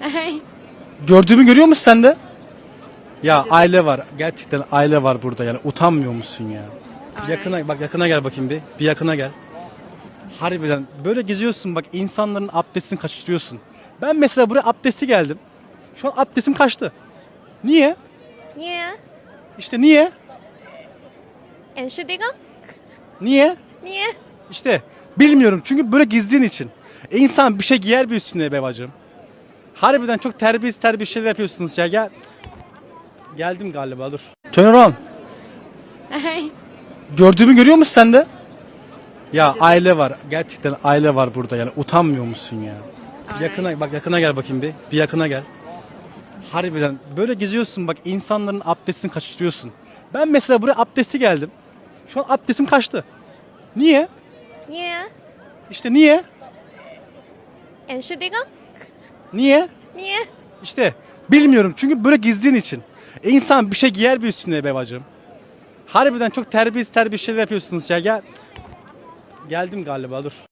Hey. Gördüğümü görüyor musun sen de? Ya aile var. Gerçekten aile var burada yani. Utanmıyor musun ya? Bir yakına bak yakına gel bakayım bir. Bir yakına gel. Harbiden böyle geziyorsun bak insanların abdestini kaçırıyorsun. Ben mesela buraya abdesti geldim. Şu an abdestim kaçtı. Niye? Niye? İşte niye? Entschuldigung? Niye? Niye? İşte bilmiyorum çünkü böyle gizliğin için. E insan bir şey giyer bir üstüne be bacım. Harbiden çok terbiyesiz terbiyesiz şeyler yapıyorsunuz ya. Gel. Geldim galiba dur. Turn. Gördüğümü görüyor musun sen de? Ya aile var. Gerçekten aile var burada yani. Utanmıyor musun ya? Bir yakına bak yakına gel bakayım bir. Bir yakına gel. Harbiden böyle geziyorsun bak insanların abdestini kaçırıyorsun. Ben mesela buraya abdesti geldim. Şu an abdestim kaçtı. Niye? Niye? İşte niye? Entschuldigung? Niye? Niye? İşte bilmiyorum çünkü böyle gizliğin için. E insan bir şey giyer bir üstüne be bacım. Harbiden çok terbiyesiz terbiyesiz şeyler yapıyorsunuz ya. Gel. Geldim galiba dur.